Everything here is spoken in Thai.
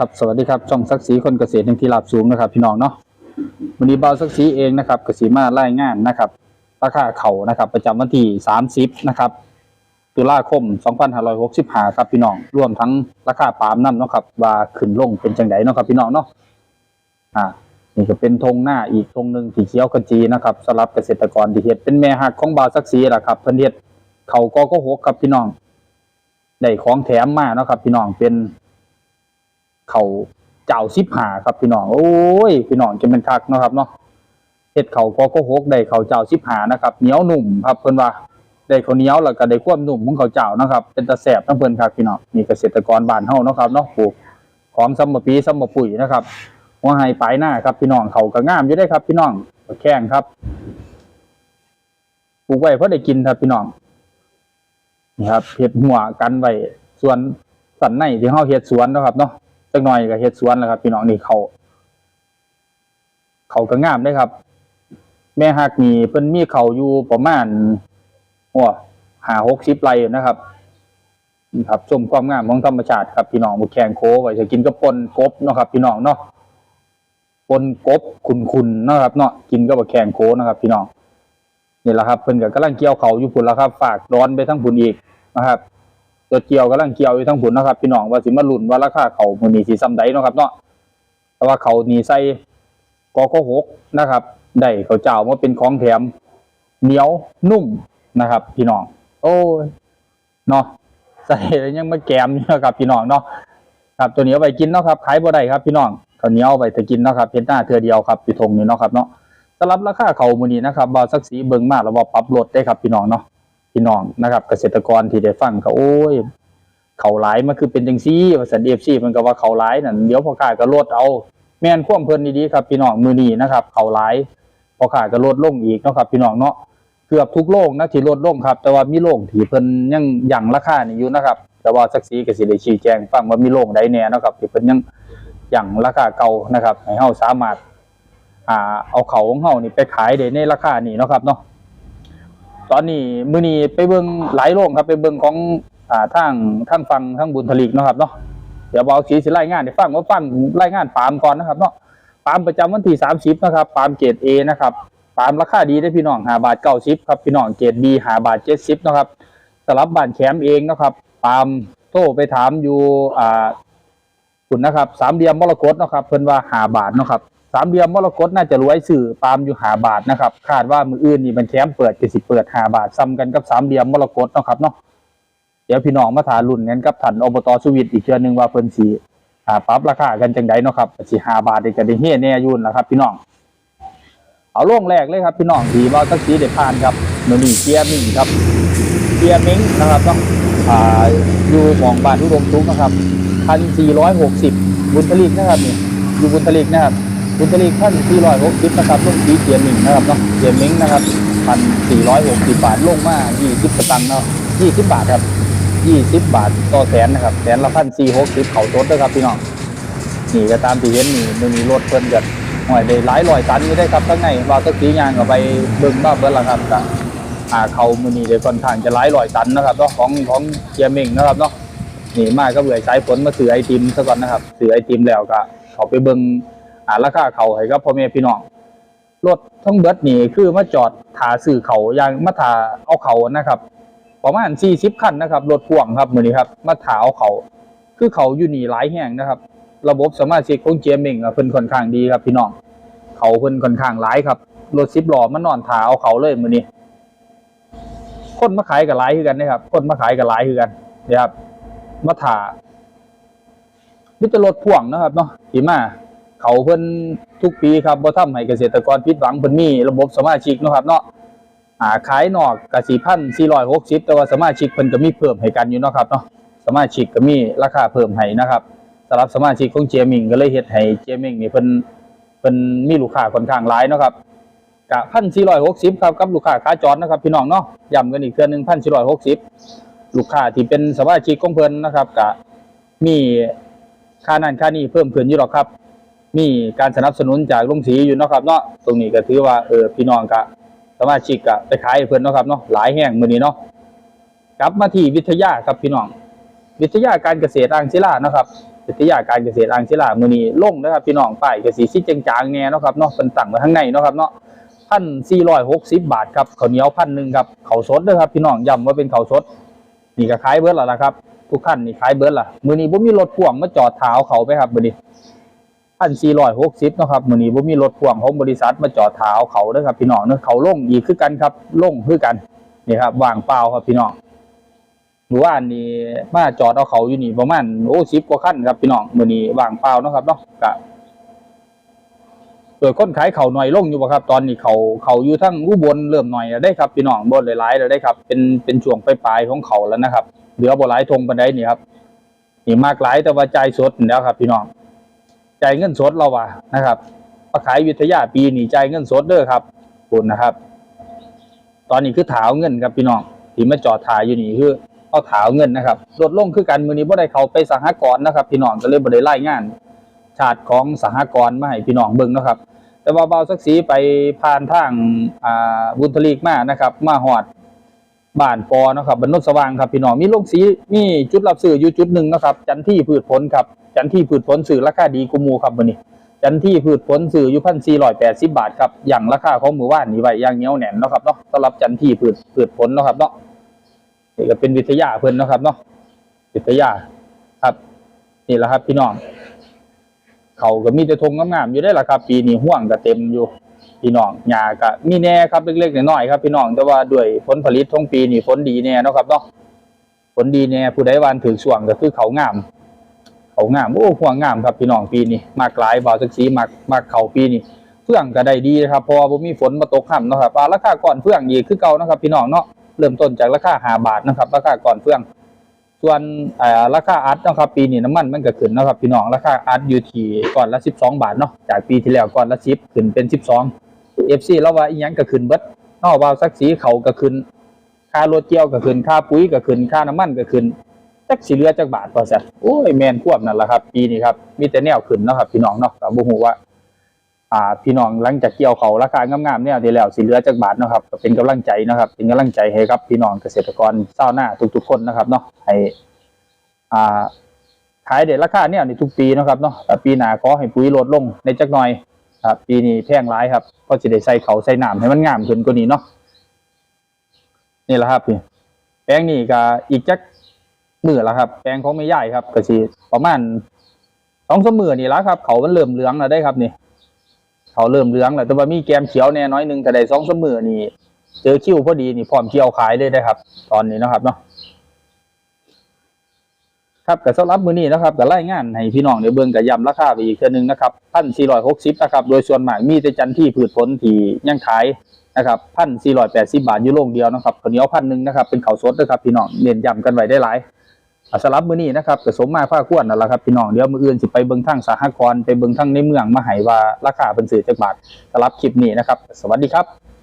ครับสวัสดีครับช่องสักสีคนเกษตรหนึ่งที่ราบสูงนะครับ พี่น้องเนาะวันนี้เบาสักสีเองนะครับเกษตรมาไล่งานนะครับราคาเข่านะครับ ประจำวันที่ 30 นะครับ ตุลาคม 2565 ครับพี่น้องรวมทั้งราคาปาล์มน้ำเนาะครับว่าขึ้นลงเป็นจังไดเนาะครับพี่น้องเนาะอ่านี่ก็เป็นธงหน้าอีกธงหนึ่งที่เขียวขจีนะครับสำหรับเกษตรกรที่เฮ็ดเป็นแม่หักของบาวสักสีแหละครับเพิ่นเฮ็ดเข่าก็ก็หกครับพี่น้องได้ของแถมมาเนาะครับพี่น้องเป็น เขาเจ้าสิบหาครับพี่น้องโอ้ยพี่น้องจะเป็นคักนะครับเนาะเฮ็ดเขาก็ก็หกได้เขาเจ้าสิบหานะครับเหนียวหนุ่มครับเพิ่อนว่าได้ข้าวเหนียวแล้วก็ได้ความหนุ่มของเขาเจ้านะครับ เป็นตะแสบทั้งเพิ่อนครับพี่น้องนี่เกษตรกรบ้านเฮานะครับเนาะปลูกของซัมมะปีซัมมะปุ๋ยนะครับหัวไฮปลายหน้าครับพี่น้องเขาก็งามอยู่ได้ครับ พี่น้องแข้งครับปลูกไว้เพราะได้กินครับพี่น้องนี่ครับเฮ็ดหัวกันไว้ส่วนสันในที่เฮาเฮ็ดสวนนะครับเนาะ จักหน่อยก็เฮ็ดสวนแล้วครับ พี่น้องนี่เขาเขาก็งามเด้ครับ แม่ฮักนี่เพิ่นมีเขาอยู่ประมาณโอ้หาหกสิบไร่นะครับนี่ครับชมความงามของธรรมชาติครับพี่น้องบุแข่งโคไว้จะกินกับปนกบเนาะครับ พี่น้องเนาะปนกบขุนๆนะครับ เนาะกินกับบักแข่งโคนะครับ พี่น้องนี่แหละครับเพิ่นก็กำลังเกี่ยวเขาอยู่พุ่นแล้วครับ ฝากร้อนไปทั้งพุ่นอีกนะครับ ตัวเกี่ยวกำลังเกี่ยวอยู่ทั้งผุนนะครับ พี่น้องว่าสิมาลุ้นว่าราคาเขามื้อนี้สิซ้ำใดเนาะครับเนาะแต่ว่าเขานี่ใส่กอกหกนะครับได้เขาวเจ้ามาเป็นของแถมเหนียวนุ่มนะครับ พี่น้อง โอ้ยเนาะใส่แล้วยังมาแกมอยู่นะครับ พี่น้องเนาะครับตัวนี้เอาไปกินเนาะครับขายบ่ได้ครับ พี่น้องข้าวเหนียวเอาไปจะกินเนาะครับเพ็ดหน้าเทือเดียวครับอยู่ทงนี้เนาะครับเนาะสำหรับราคาเขามื้อนี้นะครับบ่าวสักสีเบิ่งมากแล้วบ่ปรับลดได้ครับพี่น้องเนาะ พี่น้องนะครับ เกษตรกรที่ได้ฟังก็โอ้ยเขาหลายมันคือเป็นจังซี่ว่าสันเอฟซีมันก็ว่าเขาหลายนั่นเดี๋ยวพอขายก็ลดเอา แม่นควมเพิ่นดีๆครับพี่น้องมือนี้นะครับ เขาหลายพอขายก็ลดลงอีกนะครับ พี่น้องเนาะเกือบทุกโลกนะที่ลดลงครับ แต่ว่ามีโลกที่เพิ่นยังยังราคานี่อยู่นะครับ แต่ว่าสักสีกสิได้ชี้แจงฟังว่ามีโลกใดแน่นะครับที่เพิ่นยังยังราคาเก่านะครับให้เฮาสามารถอ่าเอาเขาของเฮานี่ไปขายได้ในราคานี้นะครับเนาะ ตอนนี้มือนี้ไปเบิ่งหลายโรงครับไปเบิ่งของอ่าทางทางฟังทางบุญทลิกเนาะครับเนาะเดี๋ยวบอกสีสิรายงานให้ฟังว่าฟังรายงานปาล์มก่อนนะครับเนาะปาล์มประจำวันที่30นะครับปาล์มเกรด A นะครับปาล์มราคาดีได้พี่น้อง5บาท90ครับพี่น้องเกรด B 5บาท70นะครับสำหรับบ้านแคมเองนะครับปาล์มโทรไปถามอยู่อ่าคุณนะครับสามเหลี่ยมมรกตนะครับเพิ่นว่า5บาทนะครับ สามเหลี่ยมมรกตน่าจะรวยสื่อปาล์มอยู่หาบาทนะครับ คาดว่ามืออื่นนี่มันแคมเปิดจะสิเปิดหาบาทซ้ำกันกับสามเหลี่ยมมรกตเนาะครับเนาะเดี๋ยวพี่น้องมาถารุ่นกันกับถันอบตสวิตอีกเทื่อนึงว่าเพิ่นสีหาปรับราคากันจังไดเนาะครับสิหาบาทเด็กจะได้เฮียแน่ยุ่นนะครับพี่น้องเอาลงแรกเลยครับพี่น้องทีว่าสักสีเด็ดผ่านครับมือนี่เกียร์มิงครับเกียร์มิงนะครับเนาะอ่าอยู่หมองบานทุดมทุกนะครับพันสี่ร้อยหกสิบบุญทลิกนะครับนี่อยู่บุญทลิกนะครับ บุญทลีขั้น460นะครับลงสีเกียร์หนึ่งนะครับเนาะเกียร์มิงนะครับพันสี่ร้อยหกสิบบาทลงมา20สตังค์เนาะ20 บาทครับ 20 บาทต่อแสนนะครับแสนละพันสี่หกสิบเขาโต๊ดนะครับพี่น้องนี่ก็ตามที่เห็นนี่มันมีรถเพิ่นกันหน่อยได้หลายร้อยตันนี่ได้ครับข้งในว่าสักสีงานก็ไปเบิ่งมาเบิ่งละครับก็อ่าเขามือนี้ได้ค่อนข้างจะหลายร้อยตันนะครับเนาะของของเกียร์มิงนะครับเนาะนี่มาก็เบื่อสายฝนมาซื้อไอติมซะก่อนนะครับซื้อไอติมแล้วก็เขาไปเบิ่ง อ่าราคาเขาให้กับพ่อแม่พี่น้องรถทั้งเบิดนี่คือมาจอดถาซื้อเขาอย่างมาถาเอาเขานะครับประมาณ40คันนะครับรถพ่วงครับมือนี้ครับมาถาเอาเขาคือเขาอยู่นี่หลายแห่งนะครับ ระบบสมาชิกของเจียมิงอะเพิ่นค่อนข้างดีครับพี่น้องเขาเพิ่นค่อนข้างหลายครับรถ10ล้อมานอนถาเอาเขาเลยมือนี้คนมาขายกับหลายคือกันนะครับคนมาขายกับหลายคือกันนะครับมาถานี่จะรถพ่วงนะครับเนาะทีมา เขาเพิ่นทุกปีครับบ่ทำให้เกษตรกรผิดหวังเพิ่นมีระบบสมาชิกนะครับเนาะอ่าขายนอกก็4,460แต่ว่าสมาชิกเพิ่นก็มีเพิ่มให้กันอยู่เนาะครับเนาะสมาชิกก็มีราคาเพิ่มให้นะครับสำหรับสมาชิกของเจมิงก็เลยเฮ็ดให้เจมิงนี่เพิ่นเพิ่นมีลูกค้าค่อนข้างหลายเนาะครับกะ1,460ครับกับลูกค้าขาจรนะครับพี่น้องเนาะย้ำกันอีกเทื่อหนึง1,460ลูกค้าที่เป็นสมาชิกของเพิ่นนะครับก็มีค่านั้นค่านี้เพิ่มขึ้นอยู่หรอกครับ มีการสนับสนุนจากลุงสีอยู่เนาะครับเนาะตรงนี้ก็ถือว่าเออพี่น้องกะสมาชิกกะไปขายเพิ่อนเนาะครับเนาะหลายแห่งมือนี้เนาะกลับมาที่วิทยาครับพี่น้อง วิทยาการเกษตรอ่างศิลาเนาะครับวิทยาการเกษตรอ่างศิลามือนี้ลงนะครับพี่น้องป้ายกสีสีจางแน่เนาะครับเนาะเป็นตั้งไว้ข้างในเนาะครับเนาะพันสี่ร้อยหกสิบบาทครับข้าวเหนียวพันหนึ่งครับข้าวสดเด้อครับพี่น้องย้ำว่าเป็นข้าวสดนี่ก็ขายเบิร์ดแล้วล่ะครับทุกขั้นนี่ขายเบิร์ดล่ะมือนี้ผมมีรถพ่วงมาจอดเท้าเขาไปครับมือนี้ พันสี่ร้อยหกสิบนะครับมือนี้ผมมีรถพ่วงของบริษัทมาจอดเท้าเขาเด้อครับพี่น้องเนาะเขาล่งอีกคือกันครับล่งคือกันนี่ครับวางเปล่าครับพี่น้องหรือว่าอันนี้มาจอดเอาเขาอยู่นี่ประมาณโอ้สิบกว่าขั้นครับพี่น้องมือนี้วางเปล่านะครับเนาะกะโดยคนขายเขาหน่อยล่งอยู่บ่ครับ ตอนนี้เขาเขาอยู่ทั้งอุบลเริ่มหน่อยได้ครับพี่น้องบนหลายๆแล้วได้ครับ เป็นเป็นช่วงปลายๆของเขาแล้วนะครับเหลือบ่หลายทงปันไดนี่ครับนี่มากหลายแต่ว่าใจสดแล้วครับ พี่น้อง จ่ายเงินสดเราว่านะครับมาขายวิทยาปีนี่จ่ายเงินสดเด้อครับคุณนะครับ ตอนนี้คือถาวเงินครับพี่น้องที่มาจอดถ่ายอยู่นี่คือเอาถาวเงินนะครับลดลงคือกันมือนี้บ่ได้เขาไปสหกรณ์นะครับพี่น้องก็เลยบ่ได้ไล่งาน ชาติของสหกรณ์มาให้พี่น้องเบิ่งนะครับ แต่ว่าเบาสักสีไปผ่านทางอ่าบุญทลีกมานะครับ มาหอดบ้านปอนะครับบรรนุสว่างครับพี่น้องมีโรงสีมีจุดรับซื้ออยู่จุดหนึ่งนะครับ จันที่พืชผลครับ จันที่พืชผลสื่อราคาดีกูมูครับวันนี้ จันที่พืชผลสื่ออยู่พันสี่ร้อยแปดสิบบาทครับอย่างราคาของมู่บ้านนี่ไว้อย่างเหนียวแน่นเนาะครับเนาะสำหรับจันที่พืชพืชผลเนาะครับเนาะนี่ก็เป็นวิทยาเพิ่นเนาะครับเนาะวิทยาครับนี่แหละครับพี่น้องเขาก็มีแต่ทงงามๆอยู่ได้ละครับ ปีนี้ห่วงก็เต็มอยู่พี่น้องหญ้าก็มีแน่ครับเล็กๆน้อยๆครับพี่น้องแต่ว่าด้วยผลผลิตของปีนี้ผลดีแน่เนาะครับเนาะผลดีแน่ผู้ใดวานถึงช่วงก็คือเขางาม เขางามโอ้ห่วงงามครับพี่น้องปีนี้มากหลายบ่าวสักสีมากมากเขาปีนี้เฟื่องก็ได้ดีนะครับเพราะว่าบ่มีฝนมาตกค่ำนะครับราคาก่อนเฟื่องอีกคือเก่านะครับ พี่น้องเนาะเริ่มต้นจากราคา5บาทนะครับ ราคาก่อนเฟื่อง ส่วนราคาอัดนะครับ ปีนี้น้ำมันมันก็ขึ้นนะครับ พี่น้องราคาอัดอยู่ที่ก่อนละ 12 บาทเนาะจากปีที่แล้วก่อนละ 10 ขึ้นเป็น 12 FC แล้วว่าอีหยังก็ขึ้นเบิดนอกว่าสักสีเขาก็ขึ้นค่ารถเกี่ยวก็ขึ้นค่าปุ๋ยก็ขึ้นค่าน้ำมันก็ขึ้น จักสิเหลือจักบาทพอซะโอ้ยแมนควบนั่นแหละครับ ปีนี้ครับมีแต่แนวขึ้นเนาะครับ พี่น้องเนาะก็บ่ฮู้ว่า อ่า พี่น้องหลังจากเกี่ยวเขาราคางามๆเนี่ยที่แล้วสิเหลือจักบาทเนาะครับก็เป็นกำลังใจนะครับ เป็นกำลังใจให้ครับ พี่น้องเกษตรกรชาวนาทุกๆคนนะครับเนาะให้อ่าขายเด็ดราคาเนี่ยในทุกปีนะครับเนาะแต่ปีหน้าขอให้ปุ๋ยลดลงในจักหน่อยครับปีนี้แพงหลายครับก็จะได้ใส่เขาใส่หน้ำให้มันงามขึ้นกว่านี้เนาะนี่แหละครับพี่แปลงนี่ก็อีกจัก มือและครับ แปลงของไม่ใหญ่ครับก็สิประมาณสองสมือนี่ละครับ เขามันเริ่มเหลืองแล้วได้ครับนี่ เขาเริ่มเหลืองแล้วแต่ว่ามีแกมเขียวแน่น้อยหนึ่งแต่ได้สองสมือนี่เจอคิวพอดีนี่พร้อมเกี่ยวขายได้ได้ครับ ตอนนี้นะครับเนาะครับแต่สำหรับมือนี้นะครับก็รายงานให้พี่น้องได้เบิ่งกับยำราคาไปอีกเทื่อนึงนะครับ1,460นะครับโดยส่วนมากมีแต่จันที่พืชผลที่ยังขายนะครับ1,480บาทยู่โรงเดียวนะครับข้าวเหนียวพันหนึ่งนะครับเป็นข้าวสดนะครับพี่น้องเน้นยำกันไว้ได้หลาย สลับมือนี้นะครับก็สมมาภาคควนนั่นแหละครับพี่น้องเดี๋ยวมืออื่นสิไปเบิ่งทางสหกรณ์ไปเบิ่งทางในเมืองมาหายว่าราคาเป็นสื่อจักบาทสลับคลิปนี้นะครับ สวัสดีครับ